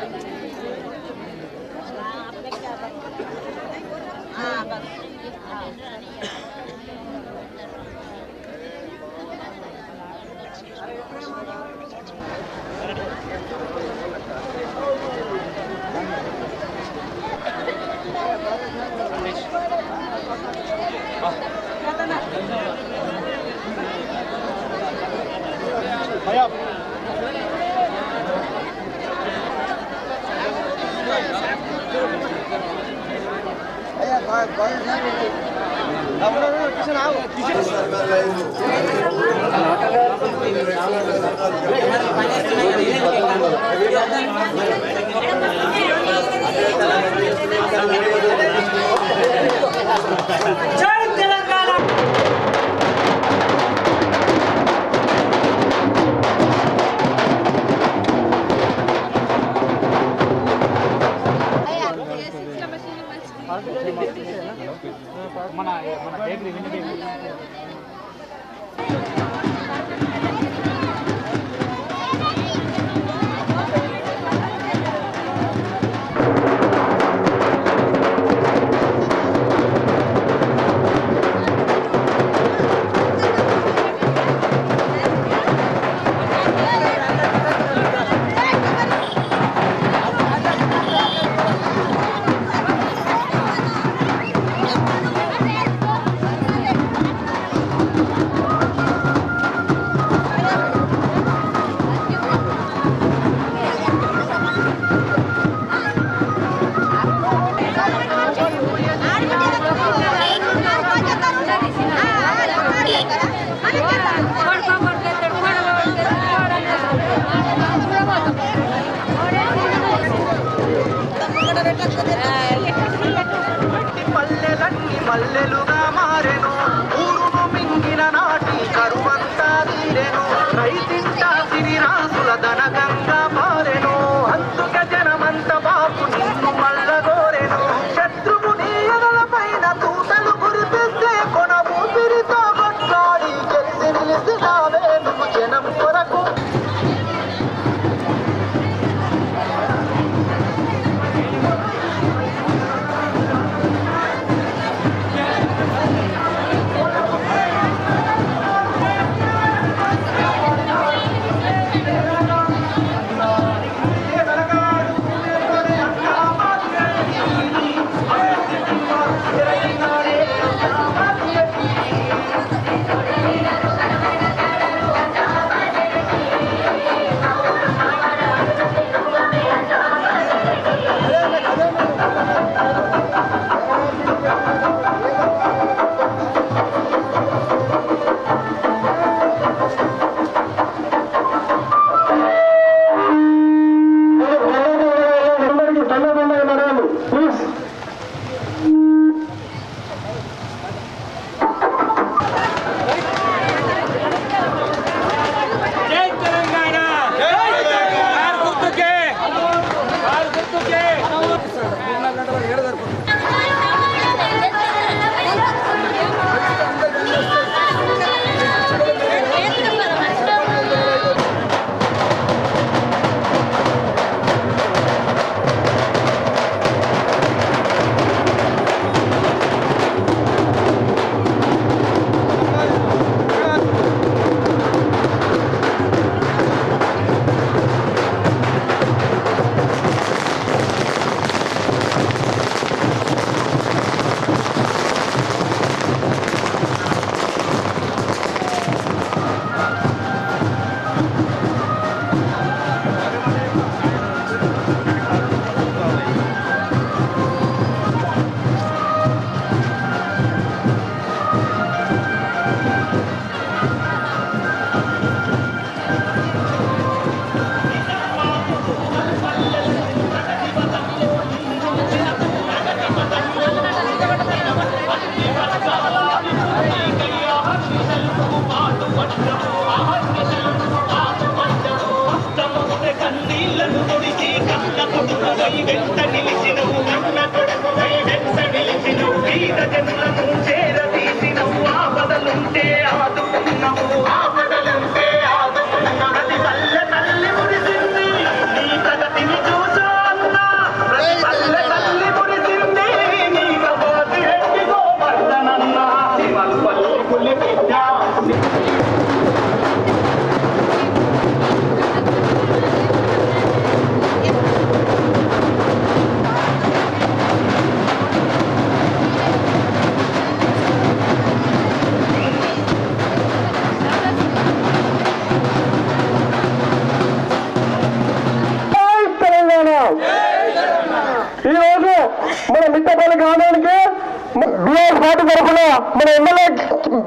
cái này.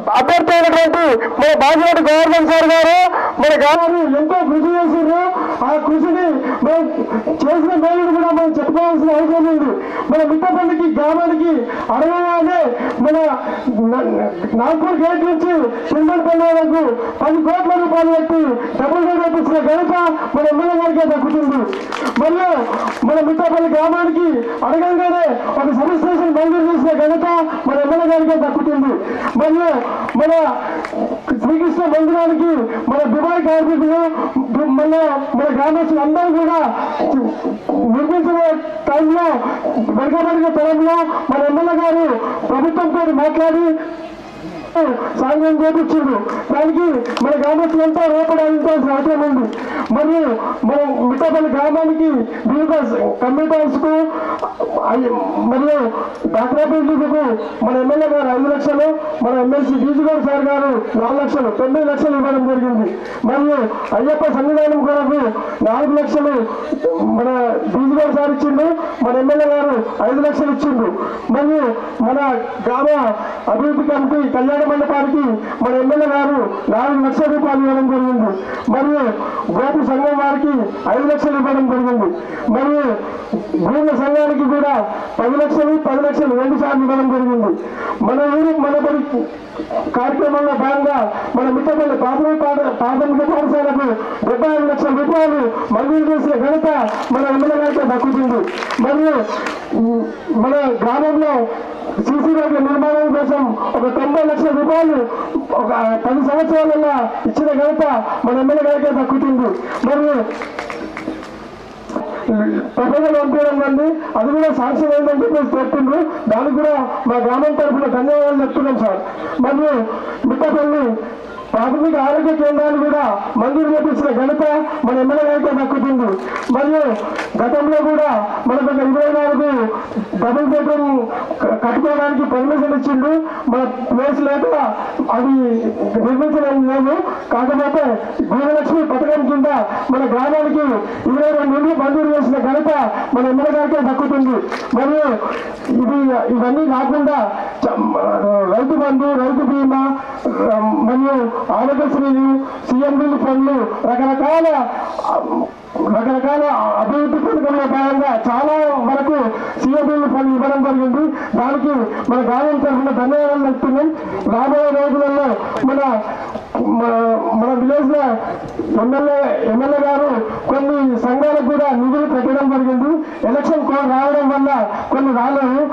అభ్యర్థి అయినటువంటి మన బాజిరెడ్డి గోవర్ధన్ సార్ గారు మన గారు ఎంతో కృషి చేసిండ్రు. ఆ కృషిని మనం చేసిన మేలు కూడా మనం చెప్పుకోవాల్సిన అవసరం లేదు. మన మిట్టపల్లికి గ్రామానికి అరవై అడగగానే మన న- నాగ్పూర్ గేట్ నుంచి చింతపల్లి వరకు పది కోట్ల రూపాయలు పెట్టి డబ్బులు రోడ్ ఘనత మన ఎమ్మెల్యే గారికే దక్కుతుంది. మరియు మన మిట్టపల్లి గ్రామానికి అడగంగానే ఒక సబ్స్టేషన్ మంజూరు చేసిన ఘనత మన ఎమ్మెల్యే గారికే దక్కుతుంది. మరియు మన శ్రీకృష్ణ మందిరానికి మన దుబాయ్ కార్మికులు మన మన గ్రామస్తులు అందరూ కూడా నిర్మించిన టైంలో వెనకబడిన తరంలో మన ఎమ్మెల్యే గారు ప్రభుత్వంతో మాట్లాడి సాయం చేపించిండు దానికి మన గ్రామస్తులంతా రేపడాల్సిన అవసరం ఉంది. మరియు మనం మిఠాపల్లి గ్రామానికి వివిధ కంప్యూటర్స్కు మరియు డాక్టర్ మన ఎమ్మెల్యే గారు ఐదు లక్షలు మన ఎమ్మెల్సీ డీజీగౌడ్ సార్ గారు నాలుగు లక్షలు తొమ్మిది లక్షలు ఇవ్వడం జరిగింది. మరియు అయ్యప్ప సన్నిధానం కొరకు నాలుగు లక్షలు మన డీజీగౌడ్ సార్ ఇచ్చిండు మన ఎమ్మెల్యే గారు ఐదు లక్షలు ఇచ్చిండు. మరియు మన గ్రామ అభివృద్ధి కమిటీ కళ్యాణ కళ్యాణ మండపానికి మన ఎమ్మెల్యే గారు నాలుగు లక్షల రూపాయలు ఇవ్వడం జరిగింది. మరియు గోపు సంఘం వారికి ఐదు లక్షలు ఇవ్వడం జరిగింది. మరియు భూమి సంఘానికి కూడా పది లక్షలు పది లక్షలు రెండు సార్లు ఇవ్వడం జరిగింది. మన ఊరు మన బడి కార్యక్రమంలో భాగంగా మన మిట్టపల్లి ప్రాథమిక ప్రాథమిక పాఠశాలకు డెబ్బై ఐదు లక్షల రూపాయలు మంజూరు చేసిన ఘనత మన ఎమ్మెల్యే గారికి దక్కుతుంది. మరియు మన గ్రామంలో సీసీ రోడ్ల నిర్మాణం కోసం ఒక తొంభై లక్షల రూపాయలు ఒక పది సంవత్సరాలలో ఇచ్చిన ఘనత మన ఎమ్మెల్యే గారికే దక్కుతుంది మరియు ప్రపోజల్ పంపించడం అది కూడా సాక్ష్యం ఏంటని చెప్పేసి చెప్తుండ్రు. దానికి కూడా మా గ్రామం తరఫున ధన్యవాదాలు చెప్తున్నాం సార్. మరియు మిట్టపల్లి ప్రాథమిక ఆరోగ్య కేంద్రాలు కూడా మంజూరు చేపించిన ఘనత మన ఎమ్మెల్యేతో దక్కుతుంది మరియు గతంలో కూడా మనకు ఒక ఇరవై నాలుగు డబుల్ బెడ్రూమ్ కట్టుకోవడానికి పర్మిషన్ ఇచ్చిండు. మన ప్లేస్ లేక అది నిర్మించడం లేదు కాకపోతే గృహలక్ష్మి కూడా మన గ్రామానికి ఇరవై రెండు నుండి మంజూరు చేసిన ఘనత మన ఎమ్మెల్యేగారికే దక్కుతుంది. మరియు ఇది ఇవన్నీ కాకుండా రైతు బంధు రైతు బీమా మరియు ఆరోగ్యశ్రీలు సీఎం బిల్ ఫండ్లు రకరకాల రకరకాల అభివృద్ధి పథకంలో భాగంగా చాలా వరకు సీఎం బిల్ ఫండ్ ఇవ్వడం జరిగింది. దానికి మన గ్రామం తరఫున ధన్యవాదాలు చెప్తున్నాం రాబోయే రోజులలో మన మన- మన విలేజ్లో ఎమ్మెల్యే ఎమ్మెల్యే గారు కొన్ని సంఘాలకు కూడా నిధులు పెట్టడం జరిగింది. ఎలక్షన్ కోడ్ రావడం వల్ల కొన్ని రాలేదు.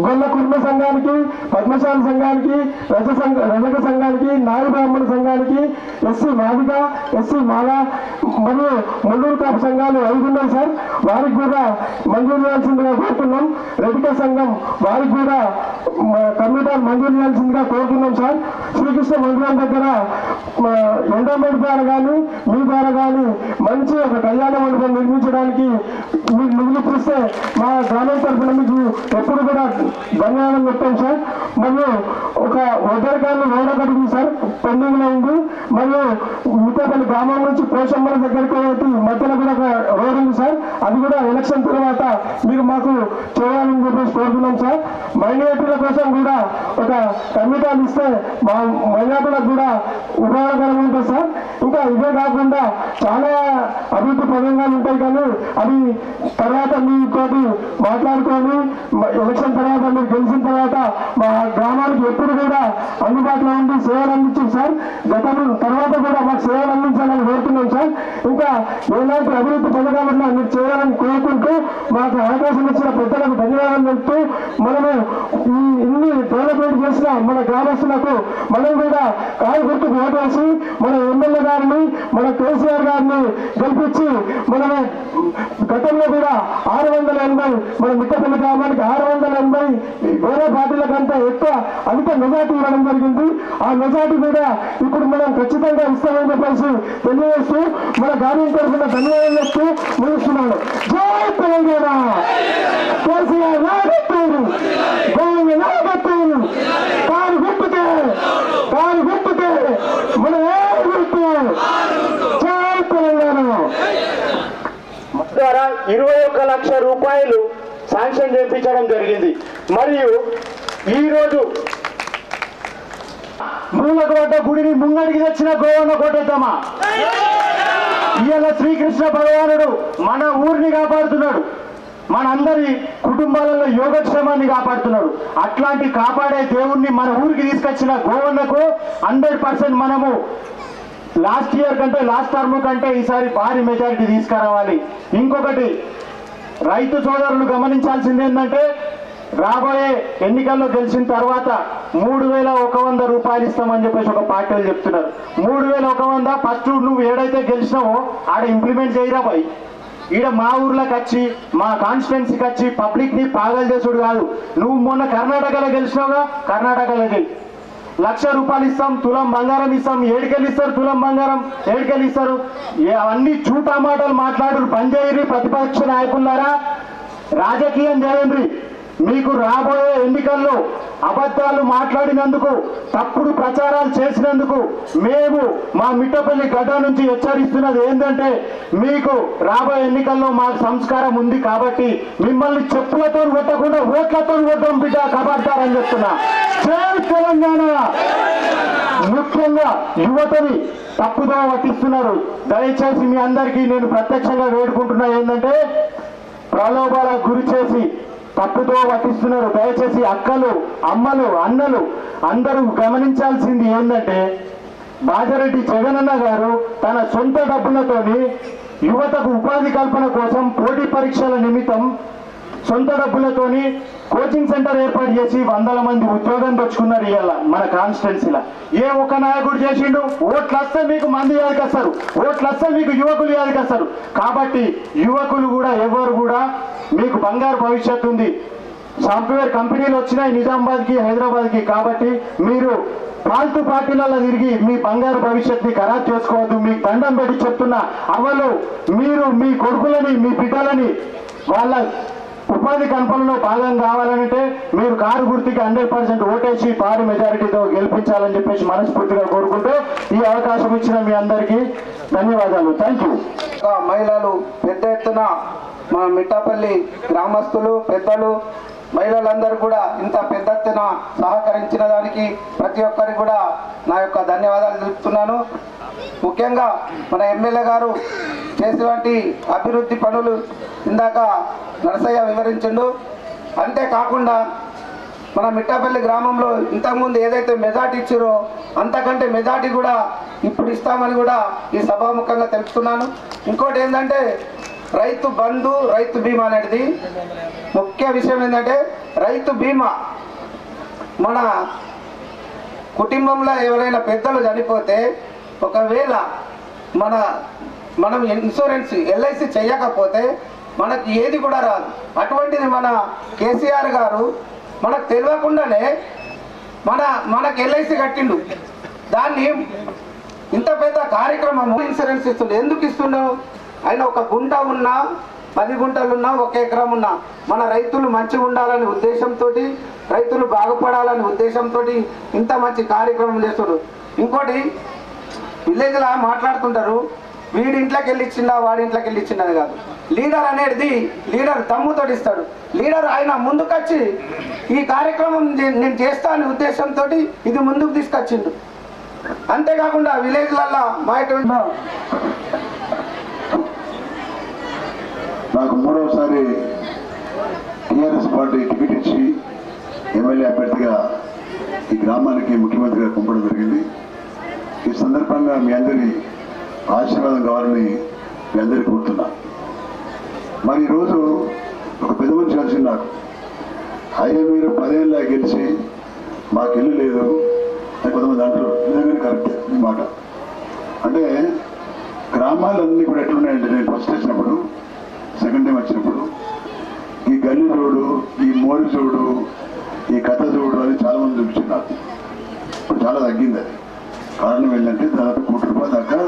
గొల్ల కుటుంబ సంఘానికి పద్మశాల సంఘానికి రజ సంఘ రజక సంఘానికి నాయ బ్రాహ్మణ సంఘానికి ఎస్సీ మాదిక ఎస్సీ మాల మరియు ముల్లూరు కాపు సంఘాలు ఐదు ఉన్నాయి సార్. వారికి కూడా మంజూరు చేయాల్సిందిగా కోరుతున్నాం. రజక సంఘం వారికి కూడా కమ్యూటర్ కంప్యూటర్ మంజూరు చేయాల్సిందిగా కోరుతున్నాం సార్. శ్రీకృష్ణ మందిరం దగ్గర మా ఎండోమెంట్ ద్వారా కానీ మీ ద్వారా కానీ మంచి ఒక కళ్యాణ మండపం నిర్మించడానికి మీరు నిలుపుస్తే మా గ్రామం తరఫున మీకు ఎప్పుడు కూడా ధన్యవాదాలు చెప్తాం సార్. మరియు ఒక వద్దరకాన్ని రోడ్ ఒకటి ఉంది సార్ పెండింగ్లో ఉంది. మరియు మిగతాపల్లి గ్రామం నుంచి పోషమ్మల దగ్గరికి ఒకటి మధ్యలో కూడా ఒక రోడ్ ఉంది సార్. అది కూడా ఎలక్షన్ తర్వాత మీరు మాకు చేయాలని చెప్పేసి కోరుతున్నాం సార్. మైనార్టీల కోసం కూడా ఒక కమిటాలు ఇస్తే మా మైనార్టీలకు కూడా ఉపయోగకరంగా సార్. ఇంకా ఇవే కాకుండా చాలా అభివృద్ధి పదంగా ఉంటాయి కానీ అవి తర్వాత మీతోటి మాట్లాడుకొని ఎలక్షన్ తర్వాత మీరు గెలిచిన తర్వాత మా గ్రామానికి ఎప్పుడు కూడా అందుబాటులో ఉండి సేవలు అందించాం సార్. గతంలో తర్వాత కూడా మాకు సేవలు అందించాలని కోరుతున్నాం సార్. ఇంకా ఎలాంటి అభివృద్ధి పథకాలు ఉన్నా మీరు చేయాలని కోరుకుంటూ మాకు అవకాశం ఇచ్చిన పెద్దలకు ధన్యవాదాలు చెప్తూ మనము ఇన్ని డెవలప్మెంట్ చేసిన మన గ్రామస్తులకు మనం కూడా కాలు గుర్తుకు చేసి మన ఎమ్మెల్యే గారిని మన కేసీఆర్ గారిని గెలిపించి మన గతంలో కూడా ఆరు వందల ఎనభై మన మిట్టపల్లి గ్రామానికి ఆరు వందల ఎనభై వేరే పార్టీల కంటే ఎక్కువ అధిక మెజార్టీ ఇవ్వడం జరిగింది. ఆ మెజార్టీ కూడా ఇప్పుడు మనం ఖచ్చితంగా ఇస్తామని చెప్పేసి తెలియజేస్తూ మన గ్రామం తరఫున ధన్యవాదాలు చెప్తూ ముగిస్తున్నాను. జై తెలంగాణ! కేసీఆర్ నాయకత్వం గోవింద నాయకత్వం కారు గుర్తుకే కారు గుర్తుకే మన ఏ గుర్తు జై తెలంగాణ ద్వారా ఇరవై ఒక్క లక్ష రూపాయలు శాంక్షన్ చేయించడం జరిగింది. మరియు ఈ రోజు గుడిని ముంగడికి తెచ్చిన గోవన్న కోటేద్దామా ఇవాళ శ్రీకృష్ణ భగవానుడు మన ఊరిని కాపాడుతున్నాడు. మనందరి కుటుంబాలలో యోగక్షేమాన్ని కాపాడుతున్నాడు. అట్లాంటి కాపాడే దేవుణ్ణి మన ఊరికి తీసుకొచ్చిన గోవన్నకు హండ్రెడ్ పర్సెంట్ మనము లాస్ట్ ఇయర్ కంటే లాస్ట్ టర్మ్ కంటే ఈసారి భారీ మెజారిటీ తీసుకురావాలి. ఇంకొకటి రైతు సోదరులు గమనించాల్సింది ఏంటంటే రాబోయే ఎన్నికల్లో గెలిచిన తర్వాత మూడు వేల ఒక వంద రూపాయలు ఇస్తామని చెప్పేసి ఒక పార్టీలు చెప్తున్నారు. మూడు వేల ఒక వంద ఫస్ట్ నువ్వు ఏడైతే గెలిచినావో ఆడ ఇంప్లిమెంట్ చేయరా బాయ్? ఈడ మా ఊర్లోకి వచ్చి మా కాన్స్టిట్యున్సీకి వచ్చి పబ్లిక్ని పాగలు చేసుడు కాదు. నువ్వు మొన్న కర్ణాటకలో గెలిచినావుగా కర్ణాటకలో గెలి లక్ష రూపాయలు ఇస్తాం తులం బంగారం ఇస్తాం ఏడుకెళ్ళి ఇస్తారు తులం బంగారం ఏడుకెళ్ళి ఇస్తారు. అవన్నీ చూటా మాటలు మాట్లాడు పనిచేయరు ప్రతిపక్ష నాయకులారా రాజకీయం చేయండి. మీకు రాబోయే ఎన్నికల్లో అబద్ధాలు మాట్లాడినందుకు తప్పుడు ప్రచారాలు చేసినందుకు మేము మా మిట్టపల్లి గడ్డ నుంచి హెచ్చరిస్తున్నది ఏంటంటే మీకు రాబోయే ఎన్నికల్లో మాకు సంస్కారం ఉంది కాబట్టి మిమ్మల్ని చెప్పులతో కొట్టకుండా ఓట్లతో కొట్టడం బిడ్డ కబడతారని చెప్తున్నా. జై తెలంగాణ! ముఖ్యంగా యువతని తప్పుదో పట్టిస్తున్నారు. దయచేసి మీ అందరికీ నేను ప్రత్యక్షంగా వేడుకుంటున్నా ఏంటంటే ప్రలోభాలకు గురి చేసి తప్పుతో వర్తిస్తున్నారు దయచేసి అక్కలు అమ్మలు అన్నలు అందరూ గమనించాల్సింది ఏంటంటే బాజరెడ్డి జగనన్న గారు తన సొంత డబ్బులతోని యువతకు ఉపాధి కల్పన కోసం పోటీ పరీక్షల నిమిత్తం సొంత డబ్బులతోని కోచింగ్ సెంటర్ ఏర్పాటు చేసి వందల మంది ఉద్యోగం తెచ్చుకున్నారు ఇవాళ మన కాన్స్టిట్యున్సీలో. ఏ ఒక్క నాయకుడు చేసిండు? ఓట్లు వస్తే మీకు మంది యాదకొస్తారు. ఓట్లు వస్తే మీకు యువకులు యాదకొస్తారు. కాబట్టి యువకులు కూడా ఎవరు కూడా మీకు బంగారు భవిష్యత్తు ఉంది. సాఫ్ట్వేర్ కంపెనీలు వచ్చినాయి నిజామాబాద్కి హైదరాబాద్కి కాబట్టి మీరు ఫాల్తు పార్టీలలో తిరిగి మీ బంగారు భవిష్యత్తుని ఖరాబ్ చేసుకోవద్దు. మీకు దండం పెట్టి చెప్తున్న అవలు మీరు మీ కొడుకులని మీ బిడ్డలని వాళ్ళ ఉపాధి కల్పనలో భాగం కావాలంటే మీరు కారు గుర్తుకి హండ్రెడ్ పర్సెంట్ ఓటేసి భారీ మెజారిటీతో గెలిపించాలని చెప్పేసి మనస్ఫూర్తిగా కోరుకుంటూ ఈ అవకాశం ఇచ్చిన మీ అందరికీ ధన్యవాదాలు. థ్యాంక్ యూ మహిళలు పెద్ద ఎత్తున మా మిట్టాపల్లి గ్రామస్తులు పెద్దలు మహిళలందరూ కూడా ఇంత పెద్ద ఎత్తున సహకరించిన దానికి ప్రతి ఒక్కరికి కూడా నా యొక్క ధన్యవాదాలు తెలుపుతున్నాను. ముఖ్యంగా మన ఎమ్మెల్యే గారు చేసేటువంటి అభివృద్ధి పనులు ఇందాక నరసయ్య వివరించిండు. అంతేకాకుండా మన మిట్టాపల్లి గ్రామంలో ఇంతకుముందు ఏదైతే మెజార్టీ ఇచ్చారో అంతకంటే మెజార్టీ కూడా ఇప్పుడు ఇస్తామని కూడా ఈ సభాముఖంగా తెలుపుతున్నాను. ఇంకోటి ఏంటంటే రైతు బంధు రైతు బీమా అనేది ముఖ్య విషయం ఏంటంటే రైతు బీమా మన కుటుంబంలో ఎవరైనా పెద్దలు చనిపోతే ఒకవేళ మన మనం ఇన్సూరెన్స్ ఎల్ఐసి చేయకపోతే మనకి ఏది కూడా రాదు. అటువంటిది మన కేసీఆర్ గారు మనకు తెలియకుండానే మన మనకు ఎల్ఐసి కట్టిండు. దాన్ని ఇంత పెద్ద కార్యక్రమం ఇన్సూరెన్స్ ఇస్తుండే. ఎందుకు ఇస్తున్నావు ఆయన ఒక గుంట ఉన్నా పది గుంటలున్నా ఒక ఎకరం ఉన్నా మన రైతులు మంచిగా ఉండాలనే ఉద్దేశంతో రైతులు బాగుపడాలనే ఉద్దేశంతో ఇంత మంచి కార్యక్రమం చేస్తున్నారు. ఇంకోటి విలేజ్లా మాట్లాడుతుంటారు వీడి ఇంట్లోకి వెళ్ళి వాడి ఇంట్లోకి కాదు. లీడర్ అనేది లీడర్ తమ్ముతో ఇస్తాడు. లీడర్ ఆయన ముందుకొచ్చి ఈ కార్యక్రమం నేను చేస్తా అనే ఉద్దేశంతో ఇది ముందుకు తీసుకొచ్చిండు. అంతేకాకుండా విలేజ్లల్లో మా ఇటువంటి నాకు మూడవసారి టీఆర్ఎస్ పార్టీ టికెట్ ఇచ్చి ఎమ్మెల్యే అభ్యర్థిగా ఈ గ్రామానికి ముఖ్యమంత్రిగా పంపడం జరిగింది. ఈ సందర్భంగా మీ అందరి ఆశీర్వాదం కావాలని మీ అందరికీ కోరుతున్నా. మరి ఈరోజు ఒక పెద్ద మనిషి కలిసింది నాకు. అయ్యా మీరు పదేళ్ళ గెలిచి మాకు ఇల్లు లేదు అని కొంతమంది అంటారు. నిజంగానే కరెక్ట్ మాట. అంటే గ్రామాలన్నీ కూడా ఎట్లున్నాయంటే నేను ఫస్ట్ వచ్చినప్పుడు సెకండ్ టైం వచ్చినప్పుడు. ఈ గల్లి చూడు ఈ మోరి చూడు ఈ కథ చూడు అని చాలా మంది చూపించారు ఇప్పుడు చాలా తగ్గింది అది. కారణం ఏంటంటే దాదాపు కోటి రూపాయల దాకా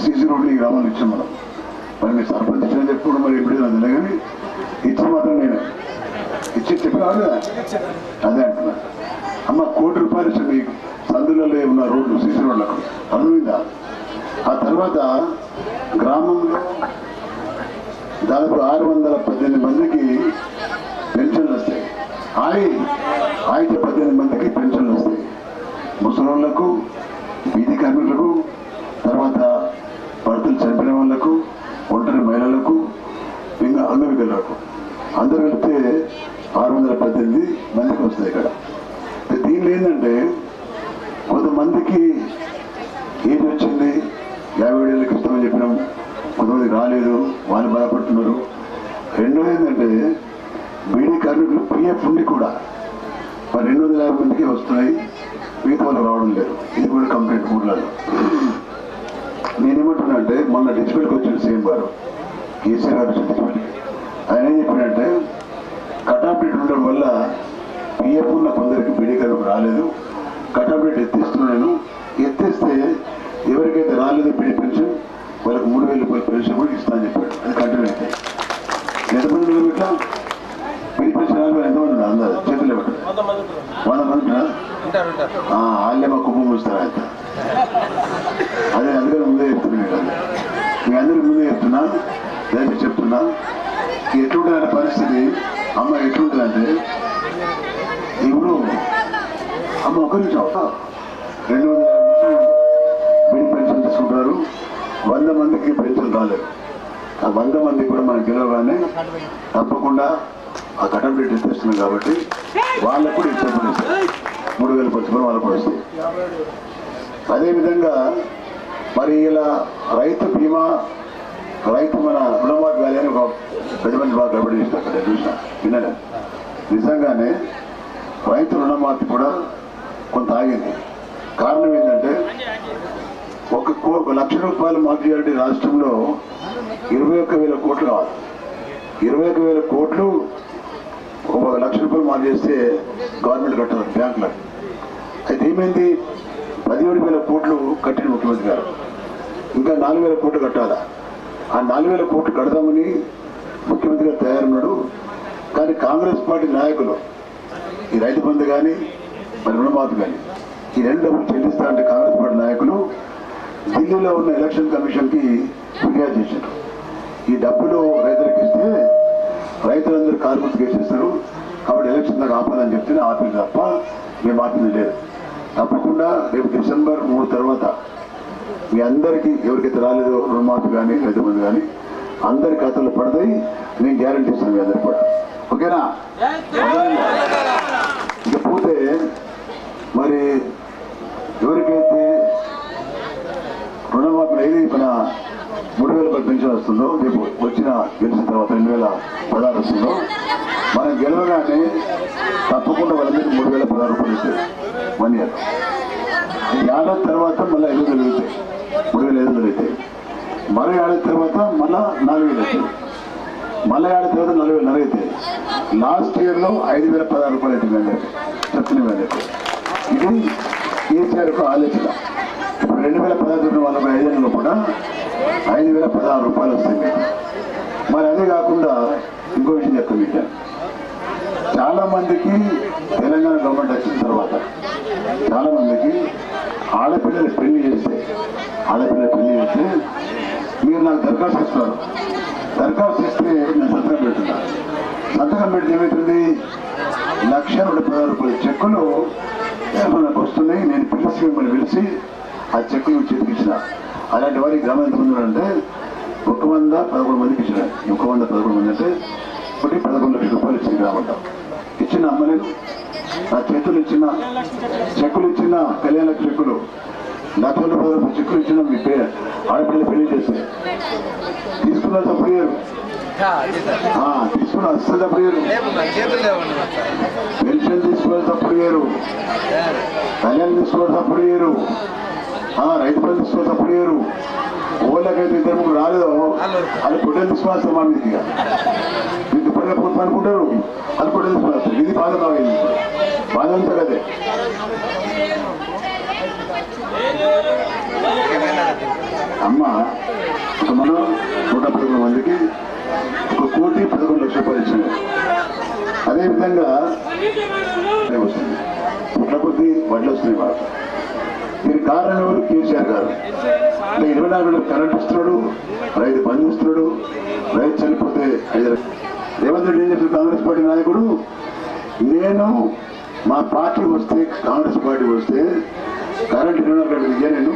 సీసీ రోడ్లు ఈ గ్రామాలు ఇచ్చాం మనం. మరి మీరు సర్పంచ్ ఇచ్చిన చెప్పుడు మరి ఎప్పుడు నాకు కానీ ఇచ్చి మాత్రం నేనే. ఇచ్చి చెప్పినా కదా అదే అంటున్నా. అమ్మ కోటి రూపాయలు ఇచ్చిన మీకు సందులలో ఉన్న రోడ్లు సీసీ రోడ్లకు. అర్థమైందా? ఆ తర్వాత గ్రామంలో దాదాపు ఆరు వందల పద్దెనిమిది మందికి పెన్షన్లు వస్తాయి. హాయి హాయికి పద్దెనిమిది మందికి పెన్షన్లు వస్తాయి. ముసలోళ్ళకు వీధి కార్మికులకు తర్వాత భర్తలు చనిపోయిన వాళ్ళకు ఒంటరి మహిళలకు ఇంకా అంగవికలకు అందరూ కలిపితే ఆరు వందల పద్దెనిమిది మందికి వస్తుంది ఇక్కడ. దీనిలో ఏంటంటే కొంతమందికి ఏజ్ వచ్చింది యాభై ఏళ్ళకి ఇస్తామని చెప్పినాం. కొంతమంది రాలేదు వాళ్ళు బాధపడుతున్నారు. రెండో ఏంటంటే బీడీ కార్మికులు పిఎఫ్ ఉండి కూడా. మరి రెండు వందల యాభై మందికి వస్తున్నాయి మిగతా వాళ్ళు రావడం లేదు. ఇది కూడా కంప్లీట్ ఊర్లలో. నేనేమంటున్నా అంటే మొన్న డిస్పెల్కి వచ్చిన సీఎం గారు కేసీఆర్ గారు డిస్పెల్కి ఆయన ఏం చెప్పాడంటే కటాఫ్ డేట్ ఉండడం వల్ల పిఎఫ్ ఉన్న కొందరికి బీడీ కార్మికులు రాలేదు. కటాఫ్ డేట్ ఎత్తిస్తున్నాను ఎత్తిస్తే ఎవరికైతే రాలేదు బీడీ పెన్షన్ వాళ్ళకి మూడు వేల రూపాయలు పెన్షన్ కూడా ఇస్తా అని చెప్పాడు. అది కంటిన్యూ అయితే. ఎంతమంది ఉన్నారు ఇట్లా బీడీ పెన్షన్ రాలేదు ఎంతమంది? అందరు. చేతులు ఇవ్వండి వంద మంది ఉన్నారా? ఆ, వాళ్ళే మా కుటుంబం ఇస్తారు ఆయన అదే అందుకని ముందే చెప్తున్నా మీ అందరికి ముందే చెప్తున్నా. దయచేసి చెప్తున్నా. ఎటువంటి పరిస్థితి? అమ్మ ఎటువంటిదంటే ఇప్పుడు అమ్మ ఒక నిమిషం. రెండు వందల వంద మందికి పెన్షన్ రాలేదు. ఆ వంద మంది కూడా మనం గెలవగానే తప్పకుండా ఆ కటం రేట్ ఇచ్చేస్తున్నాం కాబట్టి వాళ్ళకు కూడా ఇచ్చే మూడు వేల పచ్చుకొని వాళ్ళకు కూడా వస్తాయి అదేవిధంగా మరి ఇలా రైతు బీమా రైతు మన రుణమాఫీ వ్యాలీ అని ఒక పెద్ద మంది బాగా గడబడి చేస్తారు అక్కడ చూసిన విన్నాను నిజంగానే రైతు రుణమాఫీ కూడా కొంత ఆగింది. కారణం ఏంటంటే ఒక కో ఒక లక్ష రూపాయలు మాఫీ రాష్ట్రంలో ఇరవై ఒక్క వేల కోట్లు కావాలి. ఇరవై ఒక్క వేల కోట్లు ఒక లక్ష రూపాయలు మాఫీ చేస్తే గవర్నమెంట్ కట్టాలి బ్యాంకులకు అయితే ఏమైంది? పదిహేడు వేల కోట్లు కట్టిన ముఖ్యమంత్రి గారు. ఇంకా నాలుగు వేల కోట్లు కట్టాలా? ఆ నాలుగు వేల కోట్లు కడదామని ముఖ్యమంత్రి గారు తయారున్నాడు. కానీ కాంగ్రెస్ పార్టీ నాయకులు ఈ రైతు బంధు కానీ మరి రుణమాఫీ కానీ ఈ రెండు డబ్బులు చెల్లిస్తా అంటే కాంగ్రెస్ పార్టీ నాయకులు ఢిల్లీలో ఉన్న ఎలక్షన్ కమిషన్కి ఫిర్యాదు చేశారు. ఈ డబ్బులు రైతులకు ఇస్తే రైతులందరూ కార్మికులకు వేసేస్తారు కాబట్టి ఎలక్షన్ దాకా ఆపాలని చెప్తే ఆపింది తప్ప మేము ఆపింది లేదు. తప్పకుండా రేపు డిసెంబర్ మూడు తర్వాత మీ అందరికీ ఎవరికైతే రాలేదో రుణమాఫీ కానీ రైతు బంధు కానీ అందరి ఖాతాలో పడతాయి. నేను గ్యారంటీ ఇస్తాను మీ అందరికి కూడా. ఓకేనా? ఇక పోతే మరి ఎవరికైతే రుణమాఫీ ఏది మూడు వేల పది పెన్షన్ వస్తుందో రేపు వచ్చిన గెలిచిన తర్వాత రెండు వేల పదహారు వస్తుందో మనం గెలవగానే తప్పకుండా వాళ్ళందరికీ మూడు వేల పదహారు రూపాయలు ఇస్తారు వన్ ఇయర్ ఏడాది తర్వాత మళ్ళీ ఐదు వందలు అవుతాయి మూడు వేల ఐదు వందలు అవుతాయి మరో ఏడాది తర్వాత మళ్ళా నాలుగు వేలు అవుతాయి మళ్ళీ ఏడాది తర్వాత నాలుగు వేల నర అవుతాయి లాస్ట్ ఇయర్లో ఐదు వేల పదహారు రూపాయలు అవుతుంది అండి చెప్తున్న మీద ఇది కేసీఆర్ యొక్క ఆలోచన. రెండు వేల పదహారు వాళ్ళ ఐదేళ్ళలో కూడా ఐదు వేల పదహారు రూపాయలు వస్తాయి. మీకు మరి అదే కాకుండా ఇంకో విషయం చెప్తాను మీకు. చాలా మందికి తెలంగాణ గవర్నమెంట్ వచ్చిన తర్వాత చాలా మందికి ఆడపిల్లలు పెళ్ళి చేస్తే ఆడపిల్లలు పెళ్ళి చేస్తే మీరు నాకు దరఖాస్తు ఇస్తారు దరఖాస్తు ఇస్తే నేను సంతకం పెడుతున్నా. సంతకం పెడితే ఏమవుతుంది లక్ష రెండు పదహారు రూపాయల చెక్కులు నాకు వస్తున్నాయి. నేను పిలిచి మిమ్మల్ని పిలిచి ఆ చెక్కులు చేతికి ఇచ్చిన. అలాంటి వారికి గ్రామం ఎంతమంది అంటే ఒక వంద పదకొండు మందికి ఇచ్చిన. ఒక వంద పదకొండు మంది అంటే ఒకటి పదకొండు లక్షల రూపాయలు ఇచ్చిన గ్రామంలో. ఇచ్చిన అమ్మలేదు నా చేతులు ఇచ్చిన చెక్కులు ఇచ్చిన కళ్యాణ చెక్కులు. లక్ష రూపాయల చెక్కులు ఇచ్చిన మీ పేరు. ఆడపిల్ల పెళ్ళి చేస్తే. తీసుకున్న తప్పయ్యారు తీసుకున్న అస్సలు తప్పయ్యారు పెన్షన్ తీసుకున్న తప్పయ్యారు కళ్యాణం తప్పుడు వేరు రైతు పని తీసుకున్న తప్పయ్యారు ఓళ్ళకైతే ఇద్దరు ముగ్గురు రాలేదో. అది పొట్టలు తీసుకోవాల్సిన మా మీదకి ఇక. మీకు పొట్ట పొట్టు అనుకుంటారు. అది పొట్టలు తీసుకోవాలి ఇది బాధ బాగైంది బాధ అంతా కదే. అమ్మ ఒక మనం నూట పదకొండు మందికి ఒక కోటి పదకొండు లక్షల రూపాయలు ఇచ్చింది అదేవిధంగా వస్తుంది పుట్ల కొద్దీ వడ్లు వస్తున్నాయి మాకు మీరు కారణం ఎవరు కేసీఆర్ గారు ఇరవై నాలుగు గంటలు కరెంట్ ఇస్తున్నాడు రైతు బంద్ ఇస్తున్నాడు రైతు చనిపోతే ఐదు రేవంత్ రెడ్డి ఏం కాంగ్రెస్ పార్టీ నాయకుడు నేను మా పార్టీ వస్తే కాంగ్రెస్ పార్టీ వస్తే కరెంట్ ఇరవై నాలుగు గంటలు ఇయ్య నేను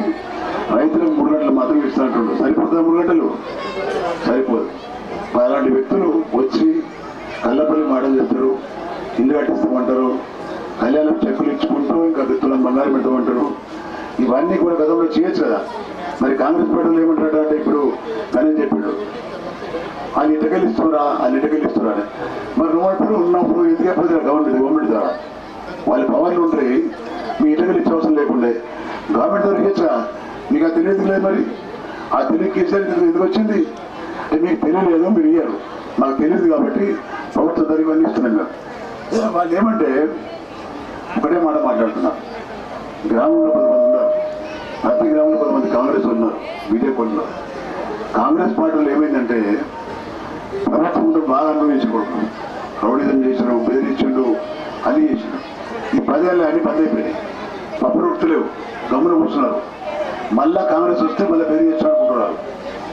రైతులకు మూడు గంటలు మాత్రం ఇస్తానంటుండ్రు సరిపోతుందా మూడు గంటలు? సరిపోదు. అలాంటి వ్యక్తులు వచ్చి కళ్ళపల్లి మాటలు చెప్తారు ఇల్లు కట్టిస్తామంటారు కళ్యాణం చెక్కులు ఇచ్చుకుంటూ ఇంకా విత్తులం బంగారం పెట్టమంటారు ఇవన్నీ కూడా గతంలో చేయొచ్చు కదా. మరి కాంగ్రెస్ పార్టీలు ఏమంటాడు అంటే ఇప్పుడు అని చెప్పాడు. వాళ్ళు ఇటుకలు ఇస్తురా వాళ్ళు ఇటుకలు ఇస్తురా అని. మరి నువ్వు ఉన్నప్పుడు ఎందుకు ఎప్పుడు గవర్నమెంట్ గవర్నమెంట్ ద్వారా? వాళ్ళ పవర్లు ఉంటాయి మీ ఇటుకలు ఇచ్చే అవసరం లేకుండే. గవర్నమెంట్ ద్వారా ఇచ్చా మీకు అది తెలియదు లేదు మరి. ఆ తెలియక కేసీఆర్ ఎందుకు వచ్చింది? అంటే మీకు తెలియలేదు మీరు ఇయ్యారు. మాకు తెలియదు కాబట్టి ప్రభుత్వం ద్వారా ఇవన్నీ ఇస్తున్నాం మేము. వాళ్ళు ఏమంటే ఒకటే మాట మాట్లాడుతున్నారు గ్రామంలో ప్రతి గ్రామంలో కొంతమంది కాంగ్రెస్ ఉన్నారు బీజేపీ ఉన్నారు కాంగ్రెస్ పార్టీలో ఏమైందంటే ప్రభుత్వంలో బాగా అనుభవించకూడదు. రౌడీజం చేసినాడు బెదిరించిండు అన్ని చేసిండు ఈ పదేళ్ళు అన్ని బంద్ అయిపోయినాయి పప్పులు గమ్మున కూర్చున్నారు. మళ్ళా కాంగ్రెస్ వస్తే మళ్ళీ బెదిరించాడు అనుకుంటున్నారు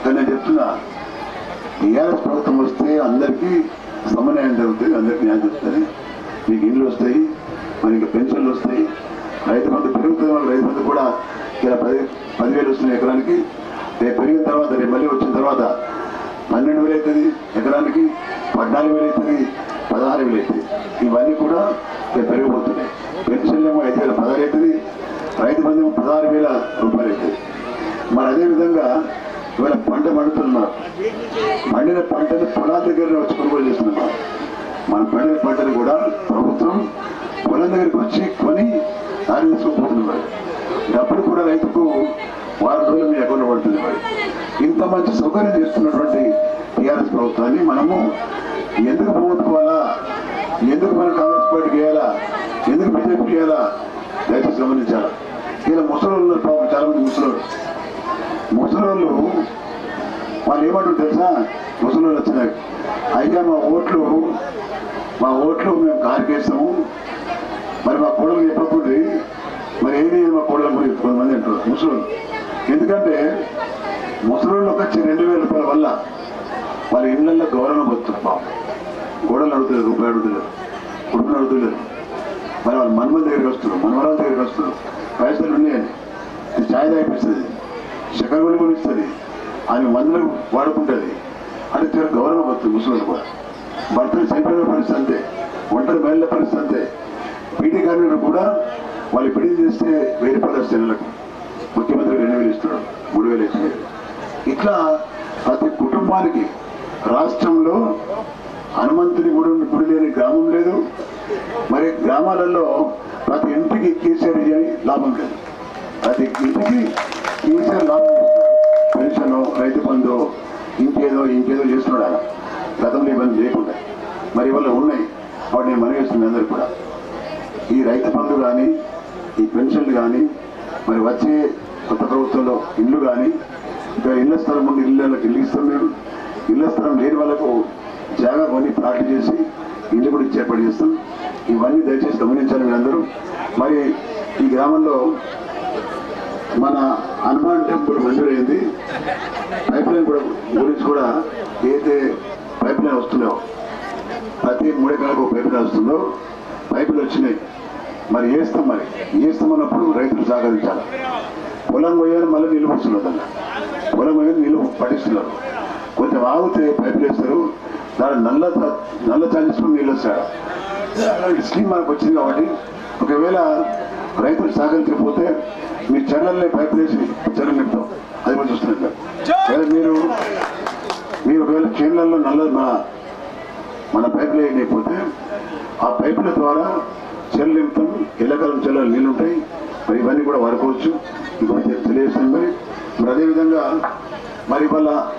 కానీ నేను చెప్తున్నా టీఆర్ఎస్ ప్రభుత్వం వస్తే అందరికీ సమన్వయం జరుగుతుంది అందరికీ న్యాయం జరుగుతుంది. మీకు ఇండ్లు వస్తాయి మనకి పెన్షన్లు వస్తాయి. రైతు బంధు పెరుగుతుంది వాళ్ళ రైతు బంధు కూడా ఇలా పది పదివేలు వస్తున్నాయి ఎకరానికి రేపు పెరిగిన తర్వాత రేపు మళ్ళీ వచ్చిన తర్వాత పన్నెండు వేలు అవుతుంది ఎకరానికి పద్నాలుగు వేలు అవుతుంది పదహారు వేలు అవుతుంది. ఇవన్నీ కూడా రేపు పెరిగిపోతున్నాయి. పెన్షన్ ఏమో ఐదు వేల పదహారు అవుతుంది రైతు బంధు ఏమో పదహారు వేల రూపాయలు అవుతుంది. మరి అదేవిధంగా ఇవాళ పంట పండుతున్నారు. పండిన పంటను పొలాల దగ్గర వచ్చి కొనుగోలు చేస్తున్నారు. మన పండిన పంటను కూడా ప్రభుత్వం పొలం దగ్గరికి వచ్చి కొని దారి తీసుకుపోతున్నారు. రైతుకు వారం రోజులు మీ అకౌంట్లో పడుతుంది మరి. ఇంత మంచి సౌకర్యం చేస్తున్నటువంటి టీఆర్ఎస్ ప్రభుత్వాన్ని మనము ఎందుకు పోగొట్టుకోవాలా? ఎందుకు మనం కాంగ్రెస్ పార్టీకి వేయాలా? ఎందుకు బీజేపీ చేయాలా దయచేసి గమనించాలా? ఇలా ముసలి పాపం చాలా మంది ముసలోళ్ళు. ముసలోళ్ళు వాళ్ళు ఏమంటారు తెలుసా? ముసలోళ్ళు వచ్చినాయి అయితే మా ఓట్లు మా ఓట్లు మేము కారికేస్తాము మరి మా కోడలు చెప్పకుండా మరి ఏది మా కోడల గురించి కొంతమంది అంటారు ముసలి ఎందుకంటే ముసలోళ్ళకి వచ్చి రెండు వేల రూపాయల వల్ల వాళ్ళ ఇళ్ళల్లో గౌరవం వస్తుంది పాపం. గోడలు అడుగుతలేదు రూపాయలు అడుగుతలేదు కుటుంబం అడుగుతలేదు మరి వాళ్ళ మన్మల దగ్గరికి వస్తున్నారు. మనవరాల దగ్గరికి వస్తున్నారు. పైసలు ఉన్నాయని ఇది ఛాయ్ తాగిపిస్తుంది. చక్కెర కొనిస్తుంది. ఆమె మందులు వాడుకుంటుంది. అంటే తీవ్ర గౌరవం వస్తుంది ముసలి కూడా. భర్తలు చనిపోయిన పరిస్థితి అంతే. ఒంటరి మహిళల పరిస్థితి అంతే. పీటీ కార్మికులు కూడా వాళ్ళు పెళ్ళి చేస్తే వెయ్యి రూపాయలు వస్తాయి ముఖ్యమంత్రి రెండు వేలు ఇస్తున్నాడు. మూడు వేలు ఇస్తున్నాడు ఇట్లా ప్రతి కుటుంబానికి రాష్ట్రంలో హనుమంతుని గుడి గుడి లేని గ్రామం లేదు. మరి గ్రామాలలో ప్రతి ఇంటికి కేసీఆర్ అని లాభం లేదు. ప్రతి ఇంటికి కేసీఆర్ లాభం పెన్షన్ రైతు బంధు ఇంకేదో ఇంకేదో చేస్తున్నాడు ఆయన. గతంలో ఇబ్బంది లేకుండా. మరి ఇవాళ ఉన్నాయి. వాడు నేను మనవేస్తుంది అందరు కూడా. ఈ రైతు బంధు కానీ ఈ పెన్షన్లు కానీ మరి వచ్చే కొత్త ప్రభుత్వంలో ఇల్లు కానీ ఇంకా ఇళ్ళ స్థలం ఉండి ఇళ్ళకి ఇల్లు ఇస్తాం మేము ఇళ్ళ స్థలం లేని వాళ్ళకు జాగా కొని ప్లాట్లు చేసి ఇల్లు కూడా ఇచ్చి చేస్తాం. ఇవన్నీ దయచేసి గమనించాలి మీరందరూ. మరి ఈ గ్రామంలో మన హనుమాన్ టెంపుల్ మంజూరైంది. పైప్ లైన్ కూడా గురించి కూడా ఏదైతే పైప్ లైన్ వస్తున్నాయో ప్రతి మూడెకరాలకు ఒక పైపు వస్తుందో పైపులు వచ్చినాయి. మరి వేస్తాం మరి? వేస్తామన్నప్పుడు రైతులు సహకరించాలి పొలం పోయాలి మళ్ళీ నీళ్ళు పొలం పోయాలి నీళ్ళు పడిస్తున్నారు. కొంచెం ఆగితే పైపులు వేస్తారు. దాని నల్ల నల్ల చాలించుకుని నీళ్ళు వస్తాడు అలాంటి స్కీమ్ మనకు వచ్చింది కాబట్టి ఒకవేళ రైతులు సహకరించకపోతే మీ చెన్నల్ని పైపు వేసి చెన్నెలు నింపుతాం. అది కూడా చూస్తున్నాం మీరు మీరు ఒకవేళ చేనులలో నల్ల మన మన పైపులు వేయకపోతే ఆ పైపుల ద్వారా చెల్లు నింపుతాం ఎల్లకాలం చెల్లెలు నీళ్ళు ఉంటాయి మరి ఇవన్నీ కూడా వాడుకోవచ్చు. ఇంకొకటి తెలియజేస్తాను మరి మరి అదేవిధంగా మరి మళ్ళా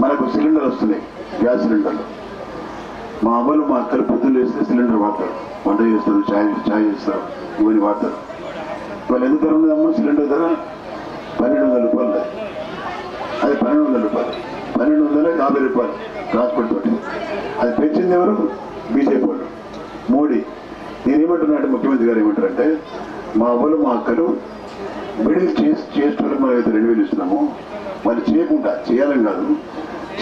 మనకు సిలిండర్ వస్తున్నాయి. గ్యాస్ సిలిండర్లు. మా అమ్మలు మా అక్కలు పొద్దున్న వేస్తే సిలిండర్ వాడతారు. వంట చేస్తారు ఛాయ్ చాయ్ చేస్తారు ఇవన్నీ వాడతారు. వాళ్ళు ఎంత ధర ఉంది అమ్మ సిలిండర్ ధర? పన్నెండు వందల రూపాయలు అది పన్నెండు వందల రూపాయలు. పన్నెండు వందల యాభై రూపాయలు. ట్రాన్స్పోర్ట్ తోటి. అది పెంచింది ఎవరు? బీజేపీ వాళ్ళు. మోడీ. నేను ముఖ్యమంత్రి గారు ఏమంటారంటే మా అవ్వలు మా అక్కలు మిడిల్ చేసి చేసేటోళ్ళకి మనం అయితే రెండు వేలు ఇస్తున్నాము. మరి చేయకుండా చేయాలని కాదు.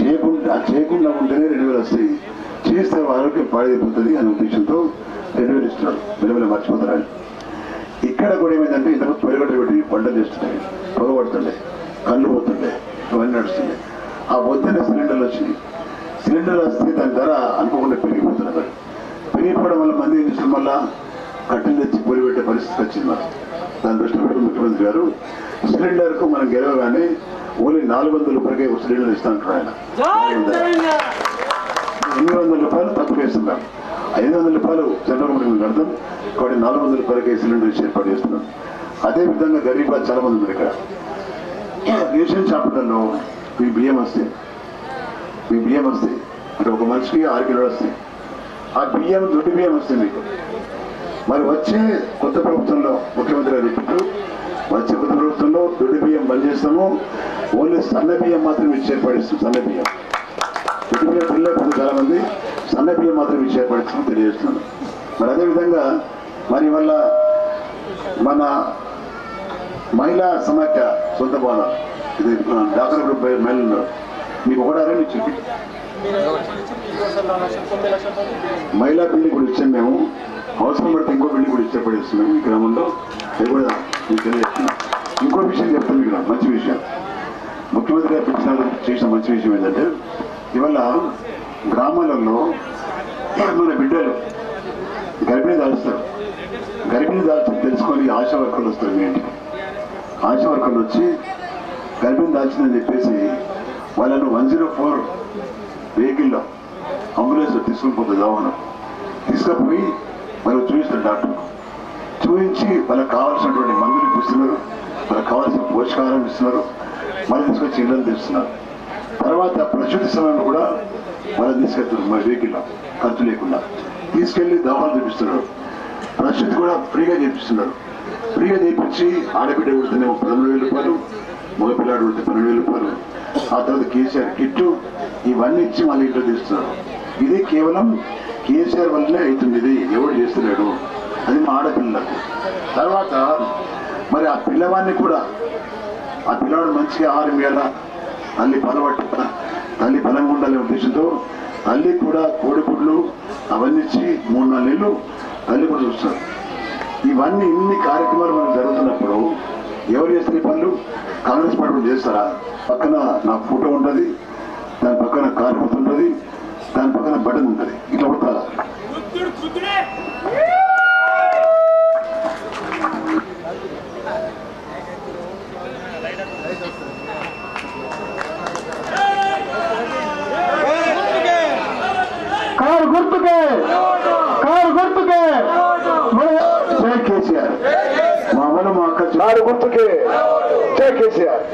చేయకుండా చేయకుండా ఉంటేనే రెండు వేలు వస్తాయి. చేస్తే ఆరోగ్యం పాడైపోతుంది అనే ఉద్దేశంతో రెండు వేలు ఇస్తున్నాడు. విలువలు మర్చిపోతున్నాడు ఇక్కడ కూడా ఏమైందంటే ఇంతకు పొరగట్టు పెట్టి పంటలు చేస్తున్నాయి పొగబడుతుండే కళ్ళు పోతుండే. ఇవన్నీ నడుస్తుండే. ఆ వద్దనే సిలిండర్లు వచ్చినాయి. సిలిండర్లు వస్తే దాని ధర అనుకోకుండా పెరిగిపోతున్నారు పెరిగిపోవడం వల్ల మంది చేసిన వల్ల కట్టెలు తెచ్చి పొలి పెట్టే పరిస్థితి వచ్చింది మరి దాని దృష్టిలో పెట్టుకుని ముఖ్యమంత్రి గారు సిలిండర్కు మనం గెలవగానే ఓన్లీ నాలుగు వందల రూపాయలకే ఒక సిలిండర్ ఇస్తానంటారు ఆయన. ఎనిమిది వందల రూపాయలు తక్కువ వేస్తున్నాం ఐదు వందల రూపాయలు సెంట్రల్ గవర్నమెంట్ కడతాం. కాబట్టి నాలుగు వందల రూపాయలకి సిలిండర్ ఇచ్చి ఏర్పాటు చేస్తున్నాం. అదే విధంగా గరీబ్ చాలా మంది ఉన్నారు ఇక్కడ. రేషన్ షాపులలో మీ బియ్యం వస్తాయి మీ బియ్యం వస్తాయి అంటే ఒక మనిషికి ఆరు కిలోలు వస్తాయి. ఆ బియ్యం దొడ్డి బియ్యం వస్తుంది మీకు. మరి వచ్చే కొత్త ప్రభుత్వంలో ముఖ్యమంత్రి గారు చెప్పారు వచ్చే కొత్త ప్రభుత్వంలో దొడ్డి బియ్యం బంద్ చేస్తాము. ఓన్లీ సన్న బియ్యం మాత్రం ఇచ్చి ఏర్పడిస్తాం సన్న బియ్యం. దొడ్డి బియ్యం పిల్లలు చాలా మంది సన్న బియ్యం మాత్రం ఇచ్చి ఏర్పడిస్తామని తెలియజేస్తున్నాను. మరి అదేవిధంగా మరి వల్ల మన మహిళా సమాఖ్య సొంత భవనం ఇది డాక్టర్ మహిళలు మీకు ఒకటారే మీకు చెప్పి మహిళా బిల్డింగ్ కూడా ఇచ్చాం మేము. అవసరం పడితే ఇంకో బిల్డింగ్ కూడా ఇచ్చే పడేస్తున్నాం ఈ గ్రామంలో. అది కూడా మీకు తెలియజేస్తున్నాం. ఇంకో విషయం చెప్తాను మీకు మంచి విషయం. ముఖ్యమంత్రి గారు పిలిచిన చేసిన మంచి విషయం ఏంటంటే ఇవాళ గ్రామాలలో మన బిడ్డలు గర్భిణీ దాల్స్తారు. గర్భిణీ దాల్చి తెలుసుకొని ఆశా వర్కర్లు వస్తారు మీ ఇంటికి. ఆశా వర్కర్లు వచ్చి గర్భిణీ దాల్చిందని చెప్పేసి వాళ్ళను వన్ జీరో ఫోర్ వెహికల్లో అంబులెన్స్ తీసుకుని పోతుంది దవాఖాన తీసుకపోయి వాళ్ళు చూపిస్తారు డాక్టర్. చూపించి వాళ్ళకి కావాల్సినటువంటి మందులు ఇప్పిస్తున్నారు. వాళ్ళకి కావాల్సిన పోషకాహారం ఇస్తున్నారు. మళ్ళీ తీసుకొచ్చి ఇళ్ళని తీస్తున్నారు తర్వాత ప్రసూతి సమయంలో కూడా మళ్ళీ తీసుకెళ్తున్నారు మా వెహికల్. ఖర్చు లేకుండా. తీసుకెళ్ళి దవాలు చూపిస్తున్నారు ప్రసూతి కూడా ఫ్రీగా చేపిస్తున్నారు ఫ్రీగా చేయించి ఆడబిడ్డ కొడితేనే పదమూడు వేల రూపాయలు మగపిల్లాడు కొడితే పన్నెండు వేల రూపాయలు. ఆ తర్వాత కేసీఆర్ కిట్టు ఇవన్నీ ఇచ్చి మళ్ళీ ఇంట్లో తీస్తున్నారు ఇది కేవలం కేసీఆర్ వల్లనే అవుతుంది ఇది. ఎవడు చేస్తున్నాడు? అది మా ఆడపిల్లలకు తర్వాత మరి ఆ పిల్లవాడిని కూడా ఆ పిల్లవాడు మంచిగా ఆహారం ఇవ్వాలా తల్లి బలపట్ట తల్లి బలంగా ఉండాలనే ఉద్దేశంతో తల్లి కూడా కోడిగుడ్లు అవన్నీ ఇచ్చి మూడు నాలుగు నెలలు తల్లి కూడా చూస్తారు. ఇవన్నీ ఇన్ని కార్యక్రమాలు మనకు జరుగుతున్నప్పుడు ఎవరు చేస్తారు ఈ పనులు? కాంగ్రెస్ పార్టీ చేస్తారా? పక్కన నా ఫోటో ఉంటుంది దాని పక్కన కారు ఉంటుంది దాని పక్కన బటన్ ఉంటుంది. ఇట్లా కొట్టాలా కారు గుర్తుకే. కారు గుర్తుకే. జై కేసీఆర్. మా అమ్మను మా అక్క కారు గుర్తుకే. జై కేసీఆర్.